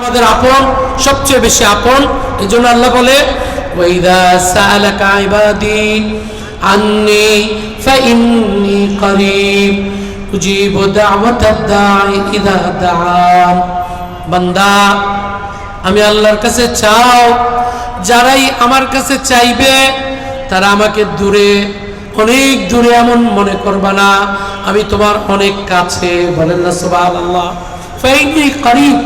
আমাদের আপন সবচেয়ে বেশি আপন এই জন্য আল্লাহ বলে وَإِذَا سَأَلَكَ عِبَادِي عَنِّي فَإِنِّي قَرِيبٌ أُجِيبُ دَعْوَةَ الدَّاعِ إِذَا دَعَانِ বান্দা আমি আল্লাহর কাছে চাও যারাই আমার কাছে চাইবে তারা আমাকে দূরে অনেক দূরে এমন মনে করবা না আমি তোমার অনেক কাছে বলেন না সুবহানাল্লাহ ফাইনি করিব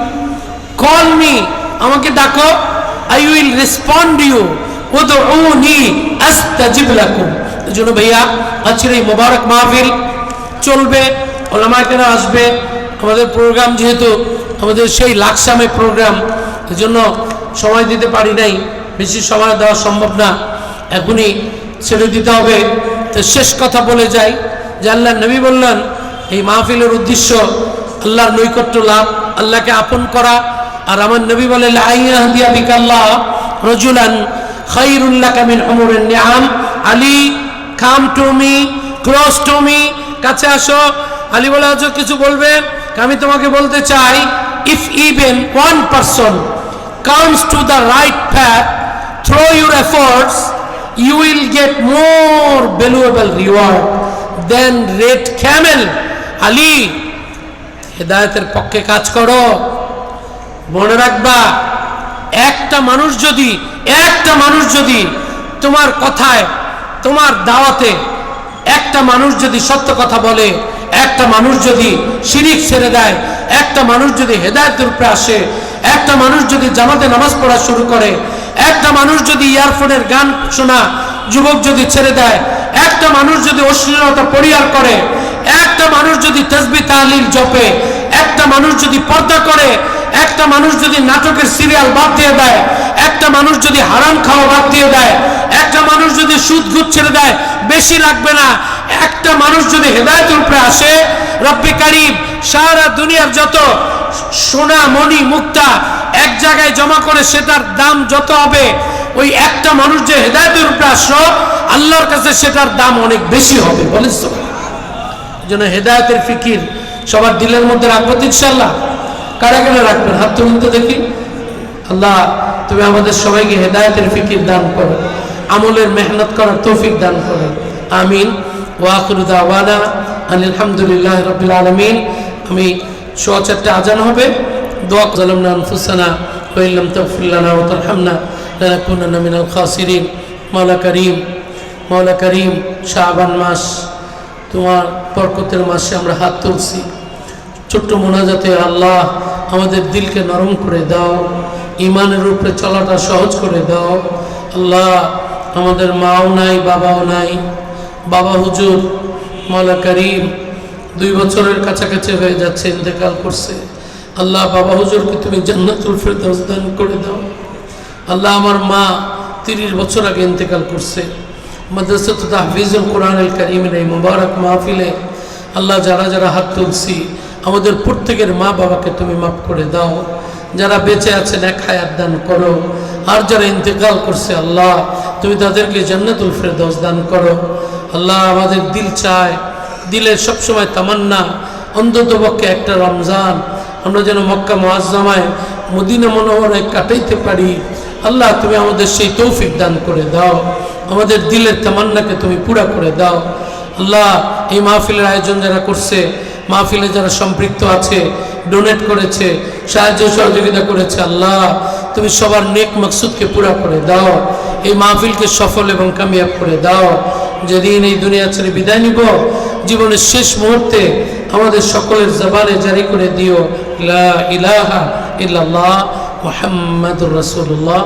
কল মি আমাকে ডাকো। আই উইল রেসপন্ড ইউ উদউনি আস্তাজিব লাকুম। এজন্য ভাইয়া আজকের এই মোবারক মাহফিল চলবে ওলামাকেরা আসবে। আমাদের প্রোগ্রাম যেহেতু, আমাদের সেই লাকসামে প্রোগ্রাম এজন্য সময় দিতে পারি নাই। বেশি সময় দেওয়া সম্ভব না। এখনই ছেড়ে দিতে হবে। তো শেষ কথা বলে যাই। যে আল্লাহ নবী বললেন, এই মাহফিলের উদ্দেশ্য আল্লাহর নৈকট্য লাভ, আল্লাহকে আপন করা আর আমার নবী বলে লাইয়াহদিয়া বিকাল্লাহ রজুলান খাইরুল্লাহ কামিন অমরের নিয়াম Ali, come to me close to কাছে আসো। আলী বলে আছো কিছু বলবেন আমি তোমাকে বলতে চাই if even one person comes to the right path through your efforts, you will get more valuable reward than red camel. Ali, হেদায়তের পক্ষে কাজ করো। মনে রাখবা একটা মানুষ যদি একটা মানুষ যদি তোমার কথায় তোমার দাওয়াতে একটা মানুষ যদি সত্য কথা বলে একটা মানুষ যদি শিরিক ছেড়ে দেয় একটা মানুষ যদি হেদায়তের উপরে আসে একটা মানুষ যদি জামাতে নামাজ পড়া শুরু করে একটা মানুষ যদি ইয়ারফোনের গান শোনা যুবক যদি ছেড়ে দেয় একটা মানুষ যদি অশ্লীলতা পরিহার করে একটা মানুষ যদি তসবি তাহলিল জপে একটা মানুষ যদি পর্দা করে একটা মানুষ যদি নাটকের সিরিয়াল বাদ দিয়ে দেয়, একটা মানুষ যদি হারাম খাওয়া বাদ দিয়ে দেয়, একটা মানুষ যদি সুদ ঘুষ ছেড়ে দেয়, বেশি লাগবে না। একটা মানুষ যদি হেদায়তের উপরে আসে, রব্বি কারিম, সারা দুনিয়ার যত সোনা, মণি, মুক্তা এক জায়গায় জমা করে সেটার দাম যত হবে, ওই একটা মানুষ যে হেদায়তের উপরে আসলো, আল্লাহর কাছে সেটার দাম অনেক বেশি হবে। এই জন্য হেদায়তের ফিকির সবার দিলের মধ্যে রাখব ইনশাল্লাহ কারা কারা রাখবেন। হাত তুলুন তো দেখি। আল্লাহ, তুমি আমাদের সবাইকে হেদায়তের ফিকির দান করো। আমলের মেহনত করার তৌফিক দান করো। আমিন। ওয়াকুর দাওয়ানা আলহামদুলিল্লাহ রবিল আলমিন। আমি সোয়া চারটে আজান হবে। দোয়া জালামনা আনফুসানা ওয়াইল্লাম তাগফিরলানা ওয়া তারহামনা লানাকুনান্না মিনাল খাসিরিন। মাওলা করিম মাওলা করিম, শাবান মাস, তোমার বরকতের মাসে আমরা হাত তুলছি। ছোট্ট মোনাজাতে আল্লাহ আমাদের দিলকে নরম করে দাও ইমানের উপরে চলাটা সহজ করে দাও। আল্লাহ, আমাদের মাও নাই, বাবাও নাই। বাবা হুজুর মাওলা করিম দুই বছরের কাছাকাছি হয়ে যাচ্ছে, ইন্তেকাল করছে। আল্লাহ, বাবা হুজুরকে তুমি জান্নাতুল ফেরদৌস দান করে দাও। আল্লাহ, আমার মা তিরিশ বছর আগে ইন্তেকাল করছে। মাদ্রাসাত তাহফিজুল কোরআনুল করিমের এই মুবারক মাহফিলে আল্লাহ, যারা যারা হাত তুলছি, আমাদের প্রত্যেকের মা বাবাকে তুমি মাফ করে দাও। যারা বেঁচে আছেন, এক হায়াত দান করো। আর যারা ইন্তেকাল করছে, আল্লাহ, তুমি তাদেরকে জান্নাতুল ফেরদৌস দান করো। আল্লাহ, আমাদের দিল চায়। দিলের সবসময় তামান্না। অন্তত পক্ষে একটা রমজান। আমরা যেন মক্কা মোয়াজ্জামায় মদিনা মনোহরায় কাটাইতে পারি। আল্লাহ, তুমি আমাদের সেই তৌফিক দান করে দাও। আমাদের দিলের তামান্নাকে তুমি পুরা করে দাও। আল্লাহ, এই মাহফিলের আয়োজন যারা করছে, মাহফিলে যারা সম্পৃক্ত আছে ডোনেট করেছে, সাহায্য সহযোগিতা করেছে, আল্লাহ, তুমি সবার নেক মকসুদকে পুরা করে দাও, এই মাহফিলকে সফল এবং কামিয়াব করে দাও। যেদিন এই দুনিয়া ছেড়ে বিদায় নিব, জীবনের শেষ মুহূর্তে আমাদের সকলের জবানে জারি করে দিও ইলাহা ইল্লাল্লাহ রাসূলুল্লাহ।